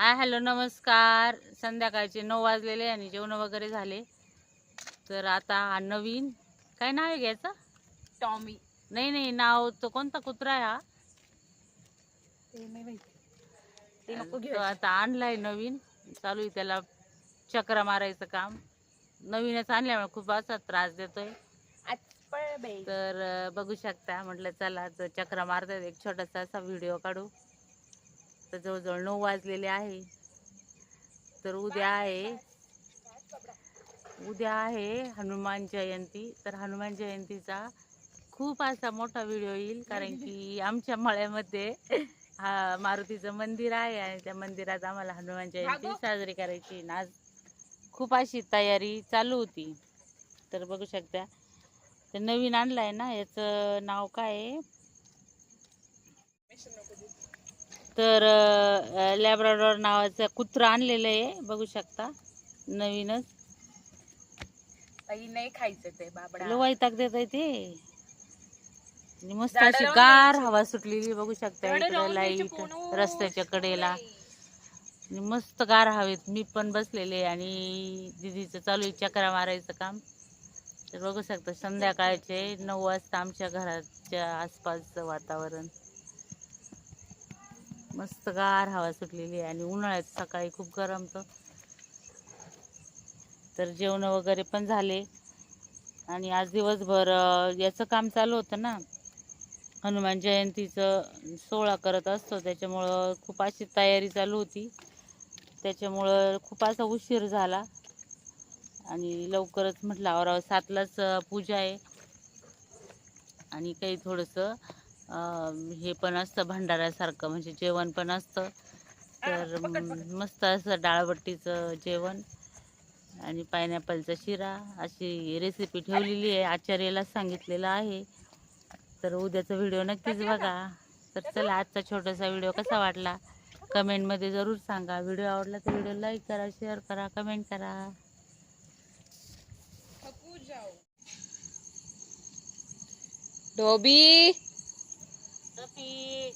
Hi hello नमस्कार. संध्याकाळचे नऊ वाजलेले आणि जेवण वगैरे झाले. तर आता हा नवीन काय नाव आहे घ्यायचं? टॉमी. नाही नाही नाव तो कोणता कुत्रा आहे हा? ते आता आणलाय नवीन. चालू आहे त्याला चक्र मारायचं काम. नवीनच आणल्यामुळे खूप असा त्रास देतोय. तर अं, बघू शकता. म्हटलं चला तर चक्र मारतात. एक छोटासा असा व्हिडिओ काढू. आता जवळजवळ नऊ वाजलेले आहे. तर उद्या आहे. उद्या आहे हनुमान जयंती. तर हनुमान जयंतीचा खूप असा मोठा व्हिडिओ येईल कारण की आमच्या मळ्यामध्ये हा मारुतीचं मंदिर आहे आणि त्या मंदिरात आम्हाला हनुमान जयंती साजरी करायची आज खूप अशी तयारी चालू होती. तर बघू शकता ते नवीन आणलाय ना याचं नाव काय आहे? तर लॅब्राडॉर नावाचं कुत्रा आणलेलं आहे. बघू शकता. नवीनच. नाही खायचं ते बाबडा. वैताग देत आहे ते. मस्त अशी गार. हवा सुटलेली बघू शकता इकडे लाइट. रस्त्याच्या कडेला. आणि मस्त गार हवेत. मी पण बसलेले आणि दिदीचं चालू आहे चक्रा मारायचं काम. तर बघू शकता संध्याकाळचे नऊ वाजता आमच्या घराच्या आसपासचं वातावरण. मस्त गार हवा सुटलेली आहे आणि उन्हाळ्यात सकाळी खूप गरम तर जेवण वगैरे पण झाले. आणि आज दिवसभर याचं काम चालू होतं ना. हनुमान जयंतीचं सोहळा करत असतो. त्याच्यामुळं खूप अशी तयारी चालू होती. त्याच्यामुळं खूप असा उशीर झाला. आणि लवकरच म्हटलं आवरावं. सातलाच पूजा आहे. आणि काही थोडंसं हे पण असतं भंडाऱ्यासारखं म्हणजे जेवण पण असतं. तर मस्त असं डाळबट्टीचं जेवण आणि पायनॅपलचा शिरा अशी रेसिपी ठेवलेली आहे. आचार्याला सांगितलेलं आहे. तर उद्याचा व्हिडिओ नक्कीच बघा. तर चला आजचा छोटासा व्हिडिओ कसा वाटला? कमेंटमध्ये जरूर सांगा. व्हिडिओ आवडला तर व्हिडिओ लाईक करा शेअर करा कमेंट करा. डोबी! સતી